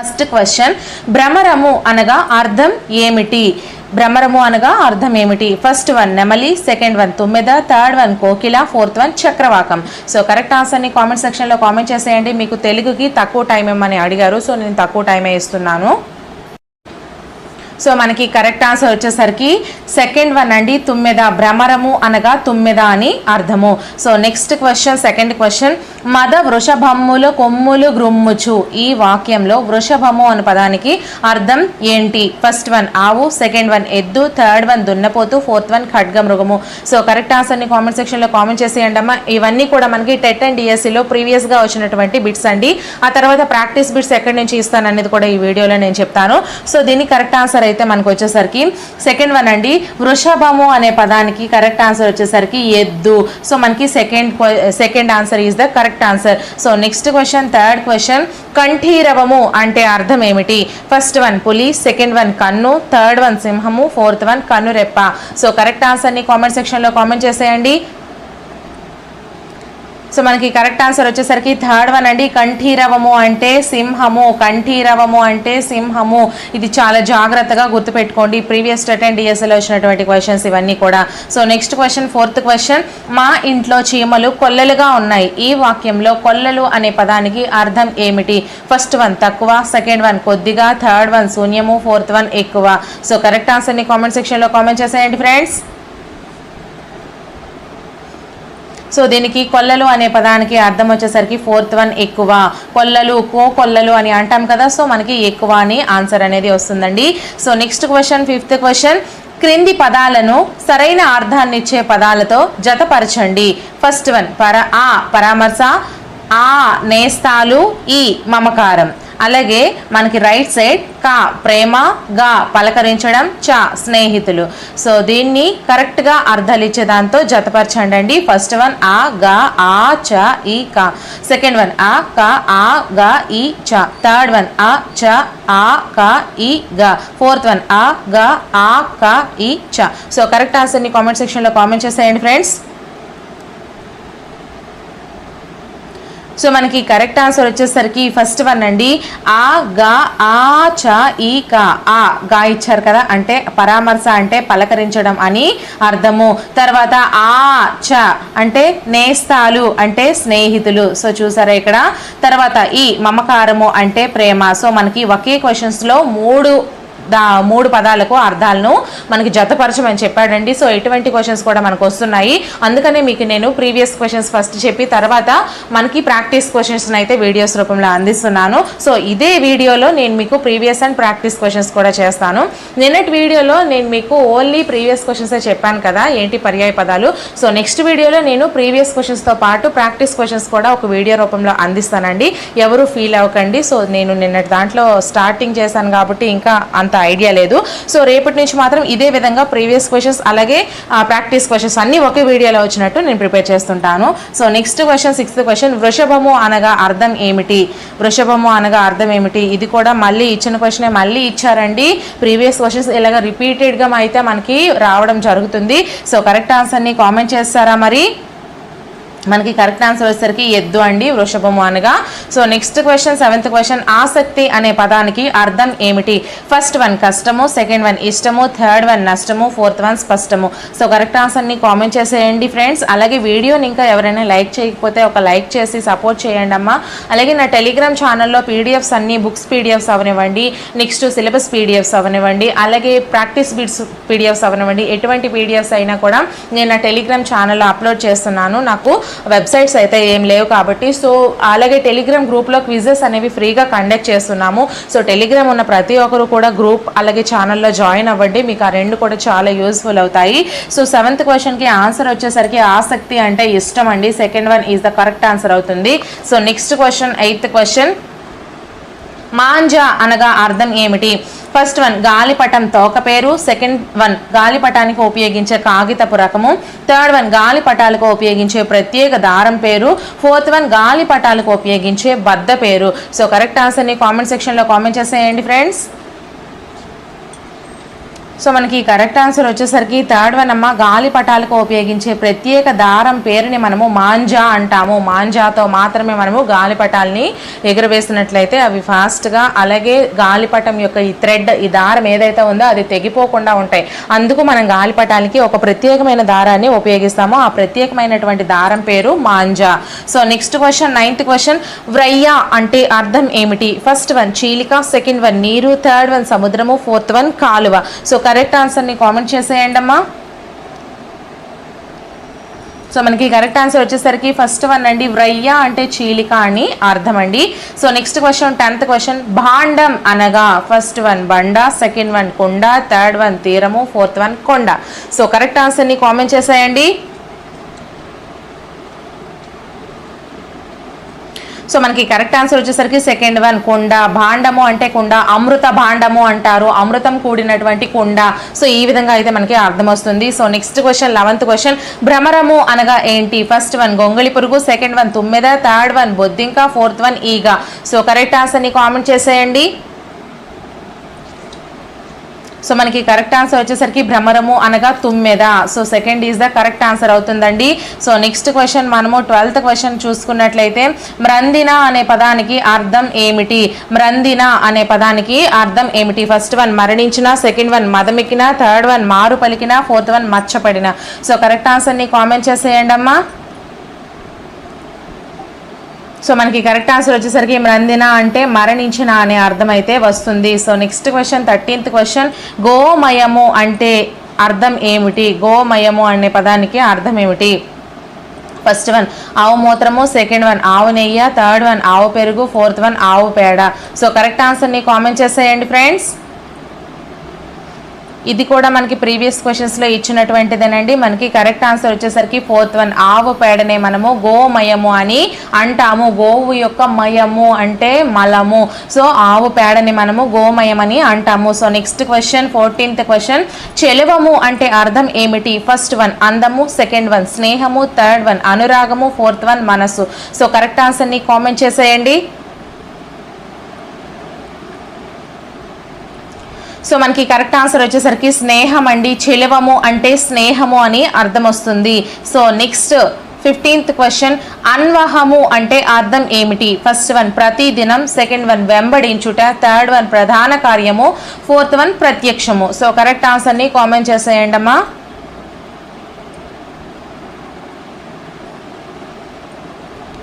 First question భ్రమరము అనగా అర్థం ఏమిటి? భ్రమరము అనగా అర్థం ఏమిటి? ఫస్ట్ వన్ నెమలి. సెకండ్ వన్ తుమ్మెద. థర్డ్ వన్ కోకిల. ఫోర్త్ వన్ చక్రవాకం. సో కరెక్ట్ ఆన్సర్ని కామెంట్ సెక్షన్లో కామెంట్ చేసేయండి. మీకు తెలుగుకి తక్కువ టైం ఇమ్మని అడిగారు. సో నేను తక్కువ టైమే ఇస్తున్నాను. సో మనకి కరెక్ట్ ఆన్సర్ వచ్చేసరికి సెకండ్ వన్ అండి తుమ్మెద భ్రమరము అనగా తుమ్మెద అని అర్థము. So next question second question మద వృషభమ్ములు కొమ్ములు గ్రుమ్ముచు. ఈ వాక్యంలో వృషభము అనే పదానికి అర్థం ఏంటి? ఫస్ట్ వన్ ఆవు. సెకండ్ వన్ ఎద్దు. థర్డ్ వన్ దున్నపోతు. ఫోర్త్ వన్ ఖడ్గ మృగము సో కరెక్ట్ ఆన్సర్ని కామెంట్ సెక్షన్లో కామెంట్ చేసేయండి అమ్మా ఇవన్నీ కూడా మనకి టెట్ అండ్ డిఎస్సిలో ప్రీవియస్గా వచ్చినటువంటి బిట్స్ అండి. ఆ తర్వాత ప్రాక్టీస్ బిట్స్ ఎక్కడి నుంచి ఇస్తాను అనేది కూడా ఈ వీడియోలో నేను చెప్తాను. సో దీని కరెక్ట్ ఆన్సర్ అయితే మనకు వచ్చేసరికి సెకండ్ వన్ అండి. వృషభము అనే పదానికి కరెక్ట్ ఆన్సర్ వచ్చేసరికి ఎద్దు. సో మనకి second second answer is the correct answer so next question third question కంఠీరవము అంటే అర్థం ఏమిటి? ఫస్ట్ వన్ పులి సెకండ్ వన్ కన్ను థర్డ్ వన్ సింహము ఫోర్త్ వన్ కన్ను రెప్ప సో కరెక్ట్ ఆన్సర్ని కామెంట్ సెక్షన్లో కామెంట్ చేసేయండి. సో మనకి కరెక్ట్ ఆన్సర్ వచ్చేసరికి థర్డ్ వన్ అండి కంఠీరవము అంటే సింహము కంఠీరవము అంటే సింహము. ఇది చాలా జాగ్రత్తగా గుర్తుపెట్టుకోండి. ప్రీవియస్ అటెండ్ డిఎస్ఎల్లో డిఎస్ఎల్ వచ్చినటువంటి క్వశ్చన్స్ ఇవన్నీ కూడా. So next question fourth question మా ఇంట్లో చీమలు కొల్లలుగా ఉన్నాయి. ఈ వాక్యంలో కొల్లలు అనే పదానికి అర్థం ఏమిటి? ఫస్ట్ వన్ తక్కువ సెకండ్ వన్ కొద్దిగా థర్డ్ వన్ శూన్యము ఫోర్త్ వన్ ఎక్కువ. సో కరెక్ట్ ఆన్సర్ని కామెంట్ సెక్షన్లో కామెంట్ చేసేయండి ఫ్రెండ్స్. సో దీనికి కొల్లలు అనే పదానికి అర్థం వచ్చేసరికి ఫోర్త్ వన్ ఎక్కువ. కొల్లలు కో కొల్లలు అని అంటాం కదా సో మనకి ఎక్కువ అని ఆన్సర్ అనేది వస్తుందండి. So next question fifth question. క్రింది పదాలను సరైన అర్థాన్నిచ్చే పదాలతో జతపరచండి. ఫస్ట్ వన్ పర ఆ పరామర్శ. ఆ నేస్తాలు ఈ మమకారం. అలాగే మనకి రైట్ సైడ్ కా ప్రేమ గా పలకరించడం చ స్నేహితులు. సో దీన్ని కరెక్ట్గా అర్థాలు దాంతో జతపరచండి అండి ఫస్ట్ వన్ ఆ గా ఆ చ ఈ కా. సెకండ్ వన్ ఆ క ఆ గా ఈ చ. థర్డ్ వన్ ఆ చ ఆ క ఈ గా. ఫోర్త్ వన్ ఆ గా ఆ క ఈ చ. సో కరెక్ట్ ఆన్సర్ని కామెంట్ సెక్షన్లో కామెంట్ చేసేయండి ఫ్రెండ్స్. సో మనకి కరెక్ట్ ఆన్సర్ వచ్చేసరికి ఫస్ట్ వన్ అండి. ఆ గా ఆ చ ఈ కా ఆ. గా ఇచ్చారు కదా అంటే పరామర్శ అంటే పలకరించడం అని అర్థము. తర్వాత ఆ చ అంటే నేస్తాలు అంటే స్నేహితులు. సో చూసారా ఇక్కడ? తర్వాత ఈ మమకారము అంటే ప్రేమ. సో మనకి ఒకే క్వశ్చన్స్లో మూడు దా మూడు పదాలకు అర్థాలను మనకి జతపరచమని చెప్పాడండి. సో ఎటువంటి క్వశ్చన్స్ కూడా మనకు వస్తున్నాయి. అందుకనే మీకు నేను ప్రీవియస్ క్వశ్చన్స్ ఫస్ట్ చెప్పి తర్వాత మనకి ప్రాక్టీస్ క్వశ్చన్స్ని అయితే వీడియోస్ రూపంలో అందిస్తున్నాను. సో ఇదే వీడియోలో నేను మీకు ప్రీవియస్ అండ్ ప్రాక్టీస్ క్వశ్చన్స్ కూడా చేస్తాను. నిన్నటి వీడియోలో నేను మీకు ఓన్లీ ప్రీవియస్ క్వశ్చన్సే చెప్పాను కదా ఏంటి పర్యాయ పదాలు? సో నెక్స్ట్ వీడియోలో నేను ప్రీవియస్ క్వశ్చన్స్తో పాటు ప్రాక్టీస్ క్వశ్చన్స్ కూడా ఒక వీడియో రూపంలో అందిస్తానండి. ఎవరు ఫీల్ అవ్వకండి. సో నేను నిన్నటి దాంట్లో స్టార్టింగ్ చేశాను కాబట్టి ఇంకా అంత ఐడియా లేదు. సో రేపటి నుంచి మాత్రం ఇదే విధంగా ప్రీవియస్ క్వశ్చన్స్ అలాగే ప్రాక్టీస్ క్వశ్చన్స్ అన్నీ ఒకే వీడియోలో వచ్చినట్టు నేను ప్రిపేర్ చేస్తుంటాను. So next question sixth question వృషభము అనగా అర్థం ఏమిటి? వృషభము అనగా అర్థం ఏమిటి? ఇది కూడా మళ్ళీ ఇచ్చిన క్వశ్చనే మళ్ళీ ఇచ్చారండి. ప్రీవియస్ క్వశ్చన్స్ ఇలాగ రిపీటెడ్గా అయితే మనకి రావడం జరుగుతుంది. సో కరెక్ట్ ఆన్సర్ని కామెంట్ చేస్తారా మరి? మనకి కరెక్ట్ ఆన్సర్ వచ్చేసరికి ఎద్దు అండి వృషభము అనగా. So next question seventh question ఆసక్తి అనే పదానికి అర్థం ఏమిటి? ఫస్ట్ వన్ కష్టము. సెకండ్ వన్ ఇష్టము. థర్డ్ వన్ నష్టము. ఫోర్త్ వన్ స్పష్టము. సో కరెక్ట్ ఆన్సర్ని కామెంట్ చేసేయండి ఫ్రెండ్స్ అలాగే వీడియోని ఇంకా ఎవరైనా లైక్ చేయకపోతే ఒక లైక్ చేసి సపోర్ట్ చేయండి అమ్మా అలాగే నా టెలిగ్రామ్ ఛానల్లో పీడిఎఫ్స్ అన్నీ బుక్స్ పీడిఎఫ్స్ అవనివ్వండి నెక్స్ట్ సిలబస్ పీడిఎఫ్స్ అవనివ్వండి అలాగే ప్రాక్టీస్ బిట్స్ పీడిఎఫ్స్ అవనివ్వండి. ఎటువంటి పీడిఎఫ్స్ అయినా కూడా నేను నా టెలిగ్రామ్ ఛానల్లో అప్లోడ్ చేస్తున్నాను. నాకు వెబ్సైట్స్ అయితే ఏం లేవు కాబట్టి సో అలాగే టెలిగ్రామ్ గ్రూప్లో క్విజెస్ అనేవి ఫ్రీగా కండక్ట్ చేస్తున్నాము. సో టెలిగ్రామ్ ఉన్న ప్రతి ఒక్కరు కూడా గ్రూప్ అలాగే ఛానల్లో జాయిన్ అవ్వండి. మీకు ఆ రెండు కూడా చాలా యూస్ఫుల్ అవుతాయి. సో సెవెంత్ క్వశ్చన్కి ఆన్సర్ వచ్చేసరికి ఆసక్తి అంటే ఇష్టం అండి. Second one is the correct answer అవుతుంది. So next question eighth question. Manja అనగా అర్థం ఏమిటి? ఫస్ట్ వన్ గాలిపటం తోక పేరు. సెకండ్ వన్ గాలిపటానికి ఉపయోగించే కాగితపు రకము. థర్డ్ వన్ గాలిపటాలకు ఉపయోగించే ప్రత్యేక దారం పేరు. ఫోర్త్ వన్ గాలిపటాలకు ఉపయోగించే బద్ద పేరు. సో కరెక్ట్ ఆన్సర్ని కామెంట్ సెక్షన్లో కామెంట్ చేసేయండి ఫ్రెండ్స్ సో మనకి కరెక్ట్ ఆన్సర్ వచ్చేసరికి థర్డ్ వన్ అమ్మ గాలిపటాలకు ఉపయోగించే ప్రత్యేక దారం పేరుని మనము మాంజా అంటాము. మాంజాతో మాత్రమే మనము గాలిపటాలని ఎగురవేసినట్లయితే అవి ఫాస్ట్గా అలాగే గాలిపటం యొక్క ఈ థ్రెడ్ ఈ దారం ఏదైతే ఉందో అది తెగిపోకుండా ఉంటాయి. అందుకు మనం గాలిపటాలకి ఒక ప్రత్యేకమైన దారాన్ని ఉపయోగిస్తాము. ఆ ప్రత్యేకమైనటువంటి దారం పేరు manja. So next question ninth question వ్రయ్య అంటే అర్థం ఏమిటి? ఫస్ట్ వన్ చీలిక సెకండ్ వన్ నీరు థర్డ్ వన్ సముద్రము ఫోర్త్ వన్ కాలువ. సో కరెక్ట్ ఆన్సర్ని కామెంట్ చేసేయండి అమ్మా. సో మనకి కరెక్ట్ ఆన్సర్ వచ్చేసరికి ఫస్ట్ వన్ అండి వ్రయ్య అంటే చీలిక అని అర్థం అండి. So next question tenth question భాండం అనగా ఫస్ట్ వన్ బండ సెకండ్ వన్ కొండ థర్డ్ వన్ తీరము ఫోర్త్ వన్ కొండ. సో కరెక్ట్ ఆన్సర్ని కామెంట్ చేసేయండి. సో మనకి కరెక్ట్ ఆన్సర్ వచ్చేసరికి సెకండ్ వన్ కుండ భాండము అంటే కుండ అమృత భాండము అంటారు. అమృతం కూడినటువంటి కుండ. సో ఈ విధంగా అయితే మనకి అర్థం వస్తుంది so next question eleventh question భ్రమరము అనగా ఏంటి? ఫస్ట్ వన్ గొంగళి పురుగు. సెకండ్ వన్ తుమ్మెద. థర్డ్ వన్ బొద్దింక. ఫోర్త్ వన్ ఈగ. సో కరెక్ట్ ఆన్సర్ని కామెంట్ చేసేయండి. సో మనకి కరెక్ట్ ఆన్సర్ వచ్చేసరికి భ్రమరము అనగా తుమ్మెద. So second is the correct answer అవుతుందండి. సో నెక్స్ట్ క్వశ్చన్ మనము ట్వెల్త్ క్వశ్చన్ చూసుకున్నట్లయితే మ్రందిన అనే పదానికి అర్థం ఏమిటి? మ్రందిన అనే పదానికి అర్థం ఏమిటి? ఫస్ట్ వన్ మరణించిన సెకండ్ వన్ మదమెక్కిన థర్డ్ వన్ మారు పలికిన ఫోర్త్ వన్ మచ్చపడిన. సో కరెక్ట్ ఆన్సర్ని కామెంట్ చేసేయండి అమ్మా సో మనకి కరెక్ట్ ఆన్సర్ వచ్చేసరికి మ్రందిన అంటే మరణించిన అనే అర్థం అయితే వస్తుంది. So next question thirteenth question గోమయము అంటే అర్థం ఏమిటి? గోమయము అనే పదానికి అర్థం ఏమిటి? ఫస్ట్ వన్ ఆవు మూత్రము సెకండ్ వన్ ఆవు నెయ్యి థర్డ్ వన్ ఆవు పెరుగు ఫోర్త్ వన్ ఆవు పేడ. సో కరెక్ట్ ఆన్సర్ని కామెంట్ చేసేయండి ఫ్రెండ్స్. ఇది కూడా మనకి ప్రీవియస్ క్వశ్చన్స్లో ఇచ్చినటువంటిదేనండి. మనకి కరెక్ట్ ఆన్సర్ వచ్చేసరికి ఫోర్త్ వన్ ఆవు పేడనే మనము గోమయము అని అంటాము. గోవు యొక్క మయము అంటే మలము. సో ఆవు పేడని మనము గోమయం అని అంటాము. So next question fourteenth question. చెలవము అంటే అర్థం ఏమిటి? ఫస్ట్ వన్ అందము సెకండ్ వన్ స్నేహము థర్డ్ వన్ అనురాగము ఫోర్త్ వన్ మనసు సో కరెక్ట్ ఆన్సర్ని కామెంట్ చేసేయండి. సో మనకి కరెక్ట్ ఆన్సర్ వచ్చేసరికి స్నేహం అండి. చెలవము అంటే స్నేహము అని అర్థం వస్తుంది. సో నెక్స్ట్ ఫిఫ్టీన్త్ క్వశ్చన్ అన్వహము అంటే అర్థం ఏమిటి? ఫస్ట్ వన్ ప్రతిదినం సెకండ్ వన్ వెంబడించుట థర్డ్ వన్ ప్రధాన కార్యము ఫోర్త్ వన్ ప్రత్యక్షము. సో కరెక్ట్ ఆన్సర్ని కామెంట్ చేసేయండి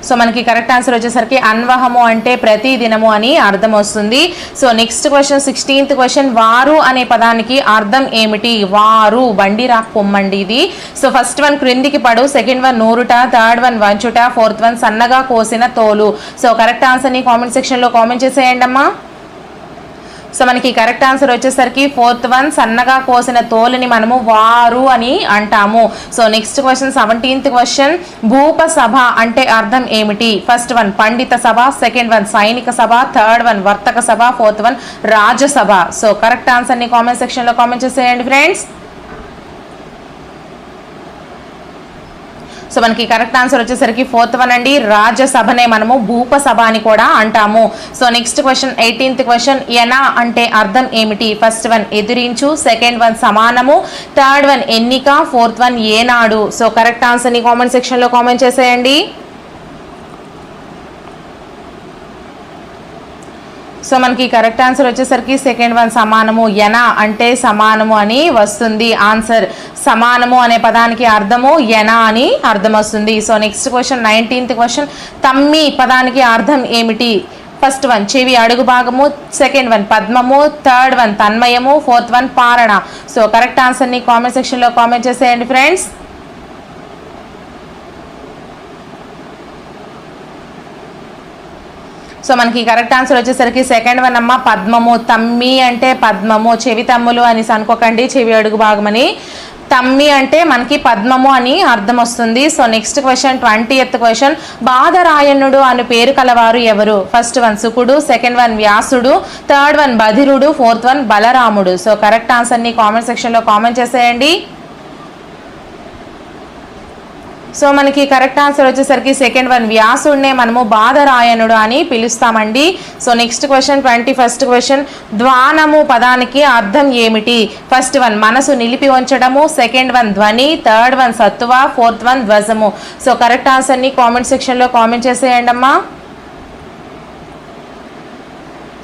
సో మనకి కరెక్ట్ ఆన్సర్ వచ్చేసరికి అన్వహము అంటే ప్రతి దినము అని అర్థం వస్తుంది. So next question sixteenth question వారు అనే పదానికి అర్థం ఏమిటి? వారు. బండి రాక్ పొమ్మండి ఇది. సో ఫస్ట్ వన్ క్రిందికి పడు సెకండ్ వన్ నూరుట థర్డ్ వన్ వంచుట ఫోర్త్ వన్ సన్నగా కోసిన తోలు. సో కరెక్ట్ ఆన్సర్ని కామెంట్ సెక్షన్లో కామెంట్ చేసేయండి అమ్మా సో మనకి కరెక్ట్ ఆన్సర్ వచ్చేసరికి ఫోర్త్ వన్ సన్నగా కోసిన తోలుని మనము వారు అని అంటాము. So next question seventeenth question భూప సభ అంటే అర్థం ఏమిటి? ఫస్ట్ వన్ పండిత సభ సెకండ్ వన్ సైనిక సభ థర్డ్ వన్ వర్తక సభ fourth one Rajya Sabha so correct ఆన్సర్ని కామెంట్ సెక్షన్లో కామెంట్ చేసేయండి ఫ్రెండ్స్ సో మనకి కరెక్ట్ ఆన్సర్ వచ్చేసరికి ఫోర్త్ వన్ అండి. రాజ్యసభనే మనము భూపసభ అని కూడా అంటాము. So next question eighteenth question ఎనా అంటే అర్థం ఏమిటి? ఫస్ట్ వన్ ఎదురించు. సెకండ్ వన్ సమానము. థర్డ్ వన్ ఎన్నిక. ఫోర్త్ వన్ ఏనాడు. సో కరెక్ట్ ఆన్సర్ని కామెంట్ సెక్షన్లో కామెంట్ చేసేయండి. సో మనకి కరెక్ట్ ఆన్సర్ వచ్చేసరికి సెకండ్ వన్ సమానము. ఎన అంటే సమానము అని వస్తుంది ఆన్సర్ సమానము అనే పదానికి అర్థము ఎన అని అర్థం వస్తుంది. So next question nineteenth question తమ్మి పదానికి అర్థం ఏమిటి? ఫస్ట్ వన్ చెవి అడుగు భాగము. సెకండ్ వన్ పద్మము. థర్డ్ వన్ తన్మయము. ఫోర్త్ వన్ పారణ. సో కరెక్ట్ ఆన్సర్ని కామెంట్ సెక్షన్లో కామెంట్ చేసేయండి ఫ్రెండ్స్ సో మనకి కరెక్ట్ ఆన్సర్ వచ్చేసరికి సెకండ్ వన్ అమ్మ పద్మము. తమ్మి అంటే పద్మము. చెవి తమ్ములు అనేసి అనుకోకండి. చెవి అడుగు భాగమని. తమ్మి అంటే మనకి పద్మము అని అర్థం వస్తుంది. So next question twentieth question బాధరాయణుడు అని పేరు కలవారు ఎవరు? ఫస్ట్ వన్ సుకుడు సెకండ్ వన్ వ్యాసుడు. థర్డ్ వన్ బధిరుడు. ఫోర్త్ వన్ బలరాముడు. సో కరెక్ట్ ఆన్సర్ని కామెంట్ సెక్షన్లో కామెంట్ చేసేయండి. సో మనకి కరెక్ట్ ఆన్సర్ వచ్చేసరికి సెకండ్ వన్ వ్యాసుడినే మనము బాధరాయణుడు అని పిలుస్తామండి. So next question twenty first question ద్వానము పదానికి అర్థం ఏమిటి? ఫస్ట్ వన్ మనసు నిలిపి ఉంచడము సెకండ్ వన్ ధ్వని థర్డ్ వన్ సత్తువ ఫోర్త్ వన్ ధ్వజము. సో కరెక్ట్ ఆన్సర్ని కామెంట్ సెక్షన్లో కామెంట్ చేసేయండి అమ్మా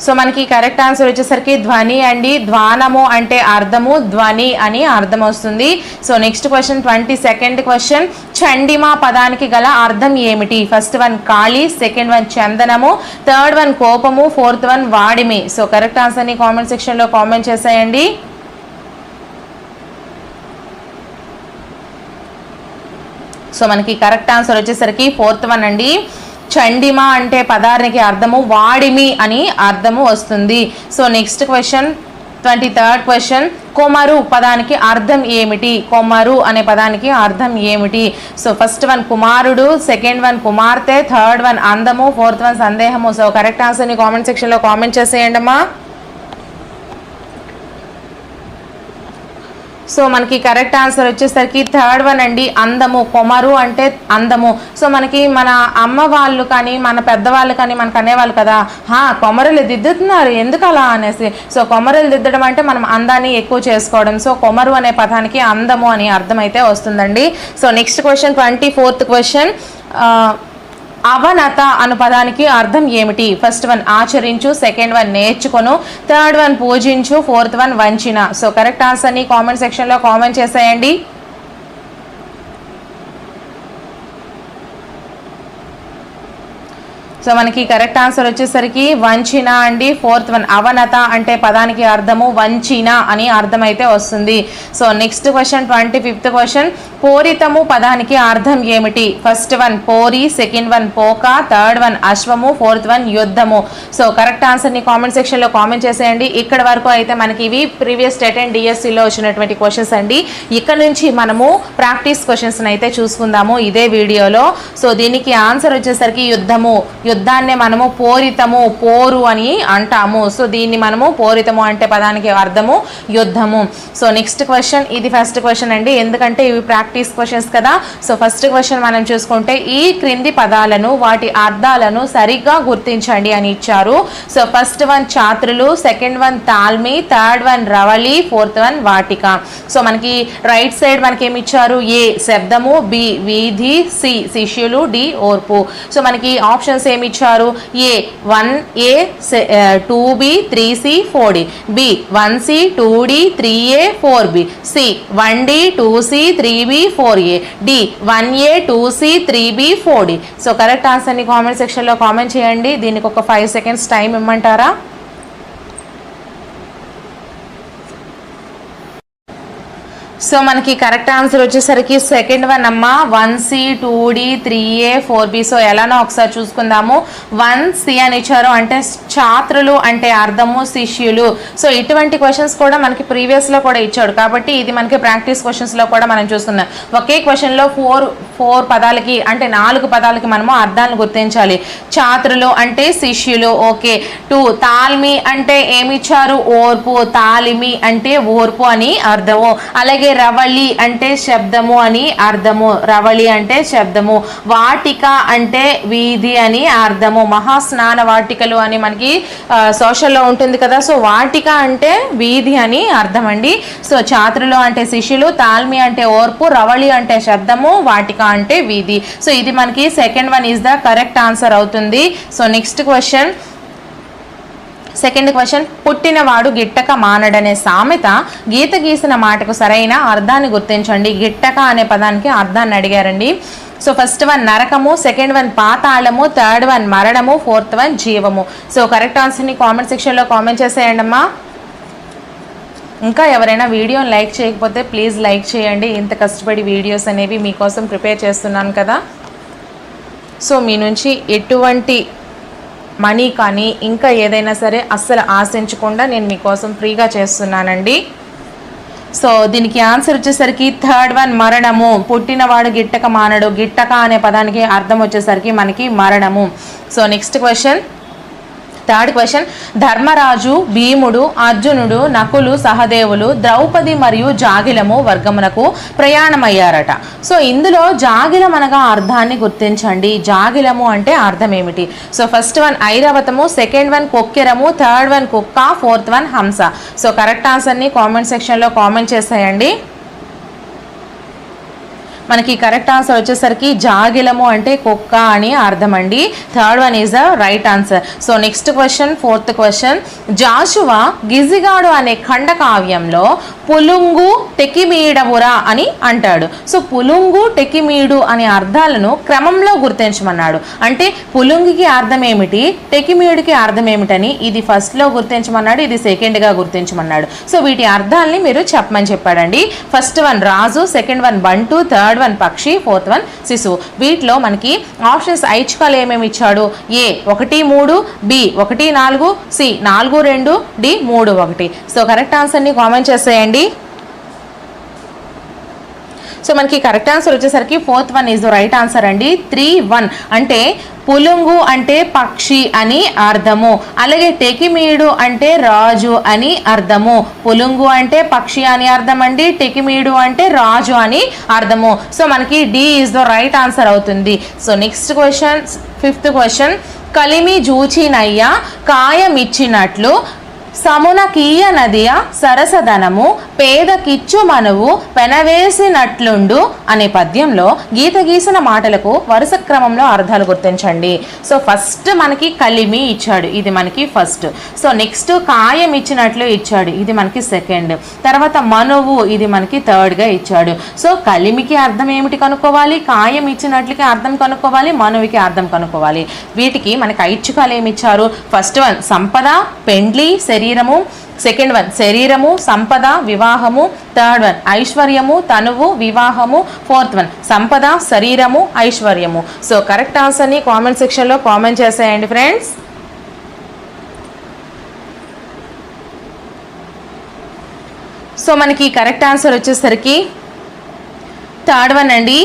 సో మనకి కరెక్ట్ ఆన్సర్ వచ్చేసరికి ధ్వని అండి. ధ్వానము అంటే అర్థము ధ్వని అని అర్థం వస్తుంది. So next question twenty second question. చండిమా పదానికి గల అర్థం ఏమిటి? First one Kali second one చందనము third one కోపము ఫోర్త్ వన్ వాడిమి. సో కరెక్ట్ ఆన్సర్ని కామెంట్ సెక్షన్లో కామెంట్ చేసేయండి. సో మనకి కరెక్ట్ ఆన్సర్ వచ్చేసరికి ఫోర్త్ వన్ అండి. చండిమ అంటే పదానికి అర్థము వాడిమి అని అర్థము వస్తుంది. So next question twenty third question కొమరు పదానికి అర్థం ఏమిటి? కొమరు అనే పదానికి అర్థం ఏమిటి? సో ఫస్ట్ వన్ కుమారుడు సెకండ్ వన్ కుమార్తె థర్డ్ వన్ అందము ఫోర్త్ వన్ సందేహము. సో కరెక్ట్ ఆన్సర్ని కామెంట్ సెక్షన్లో కామెంట్ చేసేయండి సో మనకి కరెక్ట్ ఆన్సర్ వచ్చేసరికి థర్డ్ వన్ అండి అందము కొమరు అంటే అందము. సో మనకి మన అమ్మ వాళ్ళు కానీ మన పెద్దవాళ్ళు కానీ మనకు అనేవాళ్ళు కదా హా కొమరలు దిద్దుతున్నారు ఎందుకు అలా? అనేసి. సో కొమరలు దిద్దడం అంటే మనం అందాన్ని ఎక్కువ చేసుకోవడం. సో కొమరు అనే పదానికి అందము అని అర్థమైతే వస్తుందండి. So next question twenty fourth question అవనత అను పదానికి అర్థం ఏమిటి? ఫస్ట్ వన్ ఆచరించు సెకండ్ వన్ నేర్చుకొను థర్డ్ వన్ పూజించు ఫోర్త్ వన్ వంచిన. సో కరెక్ట్ ఆన్సర్ని కామెంట్ సెక్షన్లో కామెంట్ చేసేయండి. సో మనకి కరెక్ట్ ఆన్సర్ వచ్చేసరికి వంచిన అండి ఫోర్త్ వన్ అవనత అంటే పదానికి అర్థము వంచిన అని అర్థమైతే వస్తుంది. So next question twenty fifth question పోరితము పదానికి అర్థం ఏమిటి? ఫస్ట్ వన్ పోరి సెకండ్ వన్ పోక థర్డ్ వన్ అశ్వము ఫోర్త్ వన్ యుద్ధము. సో కరెక్ట్ ఆన్సర్ని కామెంట్ సెక్షన్లో కామెంట్ చేసేయండి. ఇక్కడ వరకు అయితే మనకి ఇవి ప్రీవియస్ స్టేట్ అండ్ డిఎస్సిలో వచ్చినటువంటి క్వశ్చన్స్ అండి. ఇక్కడ నుంచి మనము ప్రాక్టీస్ క్వశ్చన్స్ని అయితే చూసుకుందాము ఇదే వీడియోలో. సో దీనికి ఆన్సర్ వచ్చేసరికి యుద్ధము. యుద్ధాన్ని మనము పోరితము పోరు అని అంటాము. సో దీన్ని మనము పోరితము అంటే పదానికి అర్థము యుద్ధము. సో నెక్స్ట్ క్వశ్చన్ ఇది ఫస్ట్ క్వశ్చన్ అండి. ఎందుకంటే ఇవి ప్రాక్టీస్ క్వశ్చన్స్ కదా. సో ఫస్ట్ క్వశ్చన్ మనం చూసుకుంటే ఈ క్రింది పదాలను వాటి అర్థాలను సరిగ్గా గుర్తించండి అని ఇచ్చారు. సో ఫస్ట్ వన్ ఛాత్రులు సెకండ్ వన్ తాల్మి థర్డ్ వన్ రవళి ఫోర్త్ వన్ వాటిక. సో మనకి రైట్ సైడ్ మనకి ఏమి ఇచ్చారు ఏ శబ్దము బి వీధి సి శిష్యులు డి ఓర్పు. సో మనకి ఆప్షన్స్ ఏమి ఇచ్చారు A one A two B three C four D. B one C two D three A four B. C one D two C three B four A. D one A two C three B four D. So correct ఆన్సర్ని comment సెక్షన్లో comment చేయండి. దీనికి ఒక five seconds time ఇమ్మంటారా? So మనకి correct answer వచ్చేసరికి second one అమ్మ. One C two D three A four B. So ఎలానో ఒకసారి చూసుకుందాము. వన్ సి అని ఇచ్చారు అంటే ఛాత్రులు అంటే అర్థము శిష్యులు. సో ఇటువంటి క్వశ్చన్స్ కూడా మనకి ప్రీవియస్లో కూడా ఇచ్చాడు. కాబట్టి ఇది మనకి ప్రాక్టీస్ క్వశ్చన్స్లో కూడా మనం చూస్తున్నాం. ఒకే క్వశ్చన్లో ఫోర్ ఫోర్ పదాలకి అంటే నాలుగు పదాలకి మనము అర్థాలను గుర్తించాలి. ఛాత్రులు అంటే శిష్యులు. ఓకే. టూ తాల్మి అంటే ఏమి ఇచ్చారు? ఓర్పు. తాలిమి అంటే ఓర్పు అని అర్థము. అలాగే రవళి అంటే శబ్దము అని అర్థము. రవళి అంటే శబ్దము. వాటిక అంటే వీధి అని అర్థము. మహాస్నాన వాటికలు అని మనకి సోషల్లో ఉంటుంది కదా. సో వాటిక అంటే వీధి అని అర్థం అండి సో ఛాత్రులు అంటే శిష్యులు తాల్మి అంటే ఓర్పు రవళి అంటే శబ్దము వాటిక అంటే వీధి. సో ఇది మనకి second one is the correct answer అవుతుంది. So next question second question పుట్టినవాడు గిట్టక మానడనే సామెత. గీత గీసిన మాటకు సరైన అర్థాన్ని గుర్తించండి. గిట్టక అనే పదానికి అర్థాన్ని అడిగారండి. సో ఫస్ట్ వన్ నరకము. సెకండ్ వన్ పాతాళము. థర్డ్ వన్ మరణము. ఫోర్త్ వన్ జీవము. సో కరెక్ట్ ఆన్సర్ని కామెంట్ సెక్షన్లో కామెంట్ చేసేయండి అమ్మా. ఇంకా ఎవరైనా వీడియోని లైక్ చేయకపోతే ప్లీజ్ లైక్ చేయండి. ఇంత కష్టపడి వీడియోస్ అనేవి మీకోసం ప్రిపేర్ చేస్తున్నాను కదా. సో మీ నుంచి ఎటువంటి మనీ కానీ ఇంకా ఏదైనా సరే అస్సలు ఆశించకుండా నేను మీకోసం ఫ్రీగా చేస్తున్నానండి. సో దీనికి ఆన్సర్ వచ్చేసరికి థర్డ్ వన్ మరణము. పుట్టినవాడు గిట్టక మానడు. గిట్టక అనే పదానికి అర్థం వచ్చేసరికి మనకి మరణము. So next question. Third question. Dharmaraju భీముడు అర్జునుడు నకులు సహదేవులు ద్రౌపది మరియు జాగిలము వర్గమునకు ప్రయాణమయ్యారట. సో ఇందులో జాగిలం అనగా అర్థాన్ని గుర్తించండి. జాగిలము అంటే అర్థం ఏమిటి సో ఫస్ట్ వన్ ఐరావతము సెకండ్ వన్ కొక్కెరము థర్డ్ వన్ కుక్క ఫోర్త్ వన్ హంస. సో కరెక్ట్ ఆన్సర్ని కామెంట్ సెక్షన్లో కామెంట్ చేసేయండి. మనకి కరెక్ట్ ఆన్సర్ వచ్చేసరికి జాగిలము అంటే కుక్క అని అర్థం అండి third one is the right answer so next question fourth question Jashuva గిజిగాడు అనే ఖండకావ్యంలో పులుంగు టెకిమీడవురా అని అంటాడు. సో పులుంగు టెకిమీడు అనే అర్థాలను క్రమంలో గుర్తించమన్నాడు. అంటే పులుంగికి అర్థం ఏమిటి టెకిమీడుకి అర్థం ఏమిటని ఇది ఫస్ట్లో గుర్తించమన్నాడు ఇది సెకండ్గా గుర్తించమన్నాడు. సో వీటి అర్థాలని మీరు చెప్పమని చెప్పాడండి. ఫస్ట్ వన్ రాజు సెకండ్ వన్ బంటు థర్డ్ వన్ పక్షి ఫోర్త్ వన్ శిశువు. వీటిలో మనకి ఆప్షన్స్ ఐచ్ఛికాలు ఏమేమి ఇచ్చాడు? ఏ ఒకటి మూడు బి ఒకటి నాలుగు సి నాలుగు రెండు డి మూడు ఒకటి. సో కరెక్ట్ ఆన్సర్ని కామెంట్ చేసేయండి. సో మనకి కరెక్ట్ ఆన్సర్ వచ్చేసరికి fourth one is the right answer అండి. త్రీ వన్ అంటే పులుంగు అంటే పక్షి అని అర్థము. అలాగే టెకిమీడు అంటే రాజు అని అర్థము. పులుంగు అంటే పక్షి అని అర్థం అండి. టెకిమీడు అంటే రాజు అని అర్థము. సో మనకి D is the right answer అవుతుంది. So next question fifth question కలిమి జూచినయ్య కాయమిచ్చినట్లు సమునకీయ నదియ సరసధనము పేదకిచ్చు మనవు పెనవేసినట్లుండు అనే పద్యంలో గీత గీసిన మాటలకు వరుస క్రమంలో అర్థాలు గుర్తించండి. సో ఫస్ట్ మనకి కలిమి ఇచ్చాడు. ఇది మనకి ఫస్ట్. సో నెక్స్ట్ కాయం ఇచ్చినట్లు ఇచ్చాడు. ఇది మనకి సెకండ్. తర్వాత మనువు ఇది మనకి థర్డ్గా ఇచ్చాడు. సో కలిమికి అర్థం ఏమిటి కనుక్కోవాలి? కాయం ఇచ్చినట్లకి అర్థం కనుక్కోవాలి మనువికి అర్థం కనుక్కోవాలి. వీటికి మనకి ఐచ్ఛికాలు ఏమి ఇచ్చారు? ఫస్ట్ వన్ సంపద పెండ్లి శరీరము. సెకండ్ వన్ శరీరము సంపద వివాహము. థర్డ్ వన్ ఐశ్వర్యము తనువు వివాహము. ఫోర్త్ వన్ సంపద శరీరము ఐశ్వర్యము. సో కరెక్ట్ ఆన్సర్ని కామెంట్ సెక్షన్లో కామెంట్ చేసేయండి ఫ్రెండ్స్. సో మనకి కరెక్ట్ ఆన్సర్ వచ్చేసరికి థర్డ్ వన్ అండి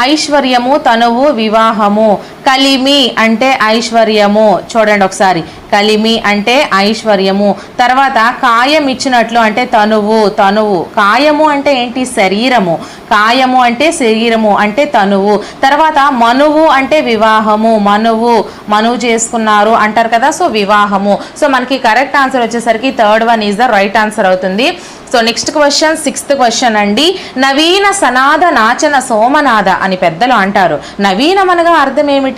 ఐశ్వర్యము తనువు వివాహము. కలిమి అంటే ఐశ్వర్యము. చూడండి ఒకసారి. కలిమి అంటే ఐశ్వర్యము. తర్వాత కాయం ఇచ్చినట్లు అంటే తనువు తనువు. కాయము అంటే ఏంటి? శరీరము. కాయము అంటే శరీరము అంటే తనువు. తర్వాత మనువు అంటే వివాహము. మనువు మనువు చేసుకున్నారు అంటారు కదా సో వివాహము. సో మనకి కరెక్ట్ ఆన్సర్ వచ్చేసరికి third one is the right answer అవుతుంది. So next question sixth question అండి. నవీన సనాద నాచన సోమనాథ అని పెద్దలు అంటారు. నవీనం అనగా అర్థం ఏమిటి?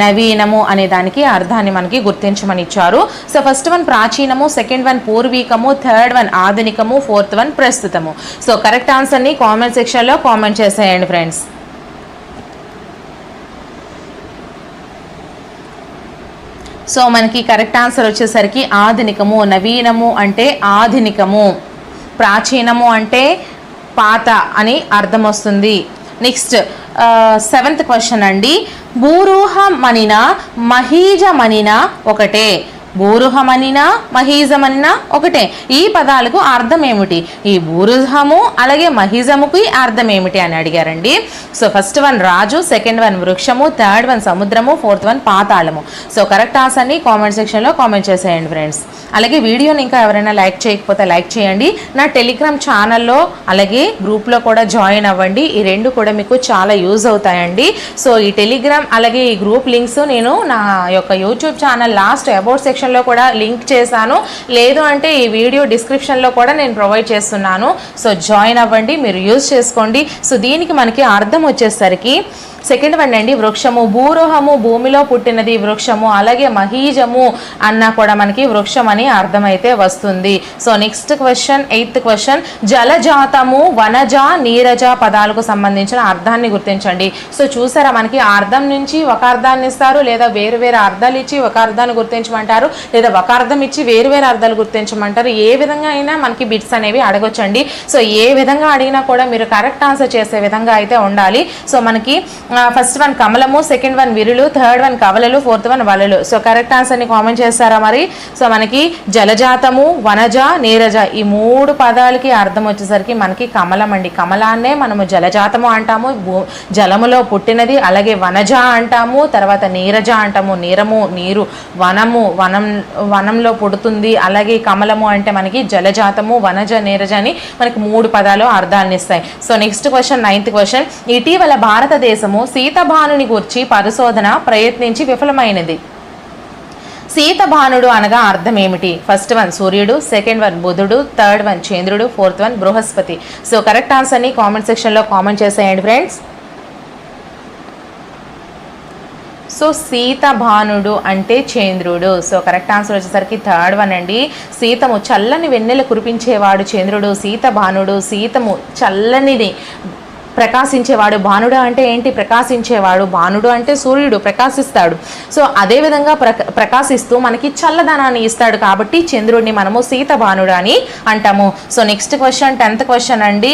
నవీనము అనే దానికి అర్థాన్ని మనకి గుర్తించమని ఇచ్చారు సో ఫస్ట్ వన్ ప్రాచీనము సెకండ్ వన్ పూర్వీకము థర్డ్ వన్ ఆధునికము ఫోర్త్ వన్ ప్రస్తుతము. సో కరెక్ట్ ఆన్సర్ని కామెంట్ సెక్షన్లో కామెంట్ చేసేయండి ఫ్రెండ్స్ సో మనకి కరెక్ట్ ఆన్సర్ వచ్చేసరికి ఆధునికము నవీనము అంటే ఆధునికము. ప్రాచీనము అంటే పాత అని అర్థం వస్తుంది నెక్స్ట్ సెవెంత్ క్వశ్చన్ అండి. భూరూహమనిన మహీజమనిన ఒకటే. భూరుహమనిన మహీజమనిన ఒకటే. ఈ పదాలకు అర్థం ఏమిటి ఈ భూరుహము అలాగే మహిజముకి అర్థం ఏమిటి అని అడిగారండి. సో ఫస్ట్ వన్ రాజు సెకండ్ వన్ వృక్షము థర్డ్ వన్ సముద్రము ఫోర్త్ వన్ పాతాళము. సో కరెక్ట్ ఆన్సర్ని కామెంట్ సెక్షన్లో కామెంట్ చేసేయండి ఫ్రెండ్స్ అలాగే వీడియోని ఇంకా ఎవరైనా లైక్ చేయకపోతే లైక్ చేయండి. నా టెలిగ్రామ్ ఛానల్లో అలాగే గ్రూప్లో కూడా జాయిన్ అవ్వండి. ఈ రెండు కూడా మీకు చాలా యూజ్ అవుతాయండి. సో ఈ టెలిగ్రామ్ అలాగే ఈ గ్రూప్ లింక్స్ నేను నా యొక్క YouTube channel last about section డిస్క్రిప్షన్లో కూడా లింక్ చేశాను. లేదు అంటే ఈ వీడియో డిస్క్రిప్షన్లో కూడా నేను ప్రొవైడ్ చేస్తున్నాను. సో జాయిన్ అవ్వండి మీరు యూజ్ చేసుకోండి. సో దీనికి మనకి అర్థం వచ్చేసరికి సెకండ్ వన్ అండి వృక్షము. భూరోహము భూమిలో పుట్టినది వృక్షము అలాగే మహీజము అన్న కూడా మనకి వృక్షం అని అర్థమైతే వస్తుంది. So next question eighth question. జలజాతము వనజ నీరజ పదాలకు సంబంధించిన అర్థాన్ని గుర్తించండి. సో చూసారా మనకి అర్థం నుంచి ఒక అర్థాన్ని ఇస్తారు లేదా వేరు వేరు అర్థాలు ఇచ్చి ఒక అర్థాన్ని గుర్తించమంటారు. లేదా ఒక అర్థం ఇచ్చి వేరు వేరు అర్థాలు గుర్తించమంటారు. ఏ విధంగా అయినా మనకి బిట్స్ అనేవి అడగొచ్చండి. సో ఏ విధంగా అడిగినా కూడా మీరు కరెక్ట్ ఆన్సర్ చేసే విధంగా అయితే ఉండాలి. సో మనకి ఫస్ట్ వన్ కమలము సెకండ్ వన్ విరులు థర్డ్ వన్ కవలలు ఫోర్త్ వన్ వలలు. సో కరెక్ట్ ఆన్సర్ని కామెంట్ చేస్తారా మరి? సో మనకి జలజాతము వనజ నీరజ ఈ మూడు పదాలకి అర్థం వచ్చేసరికి మనకి కమలం అండి. కమలాన్నే మనము జలజాతము అంటాము. జలములో పుట్టినది అలాగే వనజ అంటాము. తర్వాత నీరజ అంటాము. నీరము నీరు వనము వన వనం వనంలో పుడుతుంది. అలాగే కమలము అంటే మనకి జలజాతము వనజ నీరజ అని మనకి మూడు పదాలు అర్థాలను ఇస్తాయి. So next question ninth question. ఇటీవల భారతదేశము సీతభానుని గురించి పరిశోధన ప్రయత్నించి విఫలమైనది. సీతభానుడు అనగా అర్థం ఏమిటి ఫస్ట్ వన్ సూర్యుడు సెకండ్ వన్ బుధుడు థర్డ్ వన్ చంద్రుడు ఫోర్త్ వన్ బృహస్పతి. సో కరెక్ట్ ఆన్సర్ని కామెంట్ సెక్షన్లో కామెంట్ చేసేయండి ఫ్రెండ్స్. సో సీతభానుడు అంటే చంద్రుడు. సో కరెక్ట్ ఆన్సర్ వచ్చేసరికి థర్డ్ వన్ అండి. సీతము చల్లని వెన్నెల కురిపించేవాడు చంద్రుడు సీతభానుడు సీతము చల్లనిది ప్రకాశించేవాడు భానుడు అంటే ఏంటి? ప్రకాశించేవాడు భానుడు అంటే సూర్యుడు ప్రకాశిస్తాడు. సో అదేవిధంగా ప్రక ప్రకాశిస్తూ మనకి చల్లదనాన్ని ఇస్తాడు కాబట్టి చంద్రుడిని మనము సీత భానుడు అని అంటాము. So next question tenth question అండి.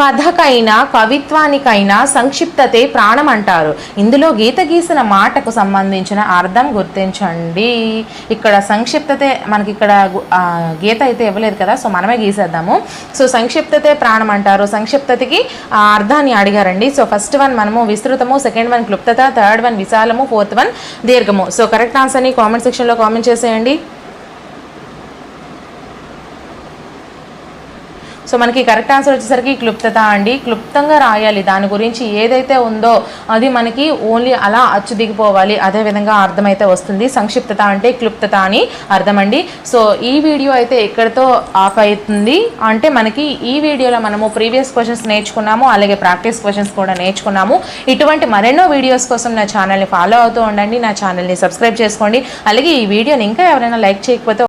కథకైనా కవిత్వానికైనా సంక్షిప్తతే ప్రాణం అంటారు. ఇందులో గీత గీసిన మాటకు సంబంధించిన అర్థం గుర్తించండి. ఇక్కడ సంక్షిప్తతే మనకి ఇక్కడ గీత అయితే ఇవ్వలేదు కదా సో మనమే గీసేద్దాము. సో సంక్షిప్తతే ప్రాణం అంటారు. సంక్షిప్తతకి ఆ అర్థాన్ని అడిగారండి. సో ఫస్ట్ వన్ మనము విస్తృతము సెకండ్ వన్ క్లుప్తత థర్డ్ వన్ విశాలము ఫోర్త్ వన్ దీర్ఘము. సో కరెక్ట్ ఆన్సర్ని కామెంట్ సెక్షన్లో కామెంట్ చేసేయండి. సో మనకి కరెక్ట్ ఆన్సర్ వచ్చేసరికి క్లుప్తత అండి. క్లుప్తంగా రాయాలి. దాని గురించి ఏదైతే ఉందో అది మనకి ఓన్లీ అలా అచ్చు దిగిపోవాలి. అదే విధంగా అర్థమైతే వస్తుంది. సంక్షిప్తత అంటే క్లుప్తత అని అర్థమండి. సో ఈ వీడియో అయితే ఎక్కడితో ఆఫ్ అవుతుంది అంటే మనకి ఈ వీడియోలో మనము ప్రీవియస్ క్వశ్చన్స్ నేర్చుకున్నాము అలాగే ప్రాక్టీస్ క్వశ్చన్స్ కూడా నేర్చుకున్నాము. ఇటువంటి మరెన్నో వీడియోస్ కోసం నా ఛానల్ని ఫాలో అవుతూ ఉండండి. నా ఛానల్ని సబ్స్క్రైబ్ చేసుకోండి. అలాగే ఈ వీడియోని ఇంకా ఎవరైనా లైక్ చేయకపోతే